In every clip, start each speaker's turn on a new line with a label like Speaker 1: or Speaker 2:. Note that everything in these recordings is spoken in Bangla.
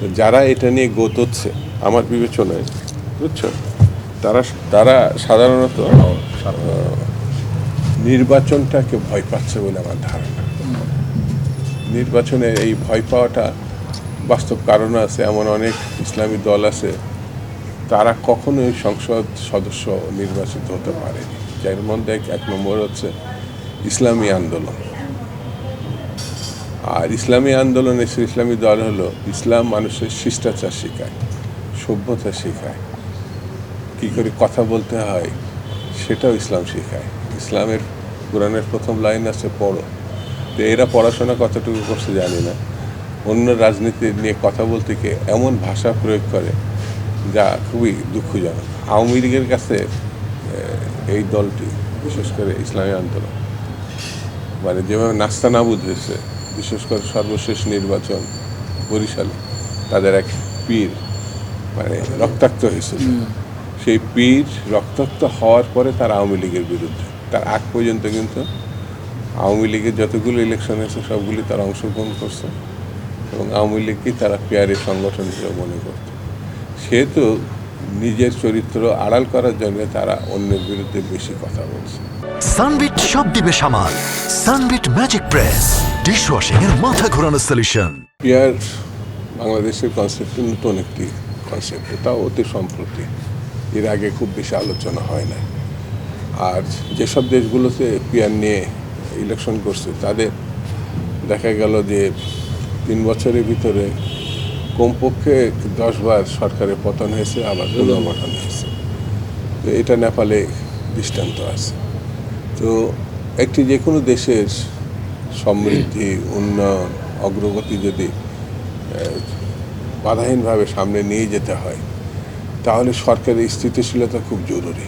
Speaker 1: তো যারা এটা নিয়ে গোতচ্ছে, আমার বিবেচনায়, বুঝছ? তারা তারা সাধারণত নির্বাচনটাকে ভয় পাচ্ছে বলে আমার ধারণা। নির্বাচনে এই ভয় পাওয়াটা বাস্তব কারণ আছে, এমন অনেক ইসলামী দল আছে, তারা কখনোই সংসদ সদস্য নির্বাচিত হতে পারেনি। যার মধ্যে এক নম্বর হচ্ছে ইসলামী আন্দোলন। আর ইসলামী আন্দোলনের সে ইসলামী দল হলো, ইসলাম মানুষের শিষ্টাচার শেখায়, সভ্যতা শেখায়। কী করে কথা বলতে হয়, সেটাও ইসলাম শেখায়। ইসলামের, কোরআনের প্রথম লাইন আছে, পড়ো। তো এরা পড়াশোনা কতটুকু করছে জানি না। অন্য রাজনীতি নিয়ে কথা বলতে গিয়ে এমন ভাষা প্রয়োগ করে যা খুবই দুঃখজনক। আওয়ামী লীগের কাছে এই দলটি, বিশেষ করে ইসলামী আন্দোলন মানে যেভাবে নাস্তা নাবুদ বিশেষ করে সর্বশেষ নির্বাচন বরিশালে তাদের এক পীর মানে রক্তাক্ত হয়েছিল সেই পীর রক্তাক্ত হওয়ার পরে তার আওয়ামী লীগের বিরুদ্ধে তার আগ পর্যন্ত কিন্তু আওয়ামী লীগের যতগুলো ইলেকশন হয়েছে সবগুলি তারা অংশগ্রহণ করছে এবং আওয়ামী লীগকেই তারা পেয়ারের সংগঠন হিসেবে মনে করত সেহেতু নিজের চরিত্র আড়াল করার জন্য তারা অন্যের বিরুদ্ধে বেশি কথা বলছে।
Speaker 2: সানবিট সব দিবে সামাল। Sunbit magic press. ডিশওয়াশিং এর মাথা ঘোরানো সলিউশন
Speaker 1: পেয়ার বাংলাদেশের কনসেপ্ট নতুন একটি কনসেপ্ট তাও অতি সম্প্রতি। এর আগে খুব বেশি আলোচনা হয় না আর যেসব দেশগুলোতে পিয়ার নিয়ে ইলেকশন করছে তাদের দেখা গেল যে তিন বছরের ভিতরে কমপক্ষে দশবার সরকারের পতন হয়েছে আবার পুনর্গঠন হয়েছে। তো এটা নেপালে দৃষ্টান্ত আছে। তো একটি যে কোনো দেশের সমৃদ্ধি উন্নয়ন অগ্রগতি যদি বাধাহীনভাবে সামনে নিয়ে যেতে হয় তাহলে সরকারের স্থিতিশীলতা খুব জরুরি।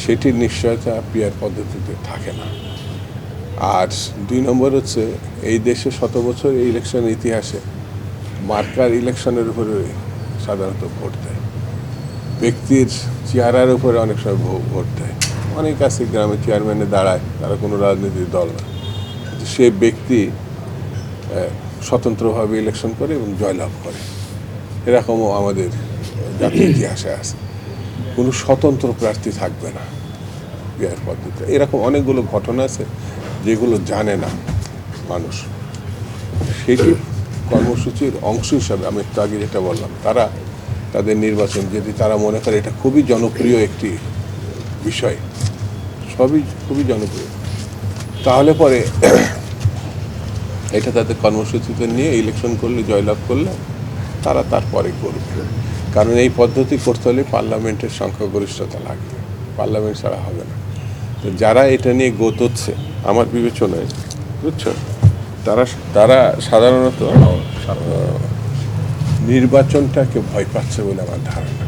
Speaker 1: সেটির নিশ্চয়তা পিয়ার পদ্ধতিতে থাকে না। আর দুই নম্বর হচ্ছে এই দেশে শত বছর এই ইলেকশন ইতিহাসে মার্কার ইলেকশনের উপরে সাধারণত ভোট দেয়। ব্যক্তির চেহারার উপরে অনেক সময় ভোট দেয়। অনেক আছে গ্রামে চেয়ারম্যানে দাঁড়ায়, তারা কোনো রাজনৈতিক দল না। সে ব্যক্তি স্বতন্ত্রভাবে ইলেকশন করে এবং জয়লাভ করে। এরকমও আমাদের জাতীয় ইতিহাসে আছে। কোনো স্বতন্ত্র প্রার্থী থাকবে না বিয়ের পদ্ধতিতে এরকম অনেকগুলো ঘটনা আছে যেগুলো জানে না মানুষ। সেটি কর্মসূচির অংশ হিসাবে আমি একটু আগে যেটা বললাম, তারা তাদের নির্বাচন, যদি তারা মনে করে এটা খুবই জনপ্রিয় একটি বিষয়, সবই খুবই জনপ্রিয়। তাহলে পরে এটা তাদের কর্মসূচিতে নিয়ে ইলেকশন করলে, জয়লাভ করলে তারা তারপরে করবে। কারণ এই পদ্ধতি করতে হলে পার্লামেন্টের সংখ্যাগরিষ্ঠতা লাগবে পার্লামেন্ট ছাড়া হবে না। তো যারা এটা নিয়ে গোতচ্ছে, আমার বিবেচনায়, বুঝছ? তারা তারা সাধারণত নির্বাচনটাকে ভয় পাচ্ছে বলে আমার ধারণা।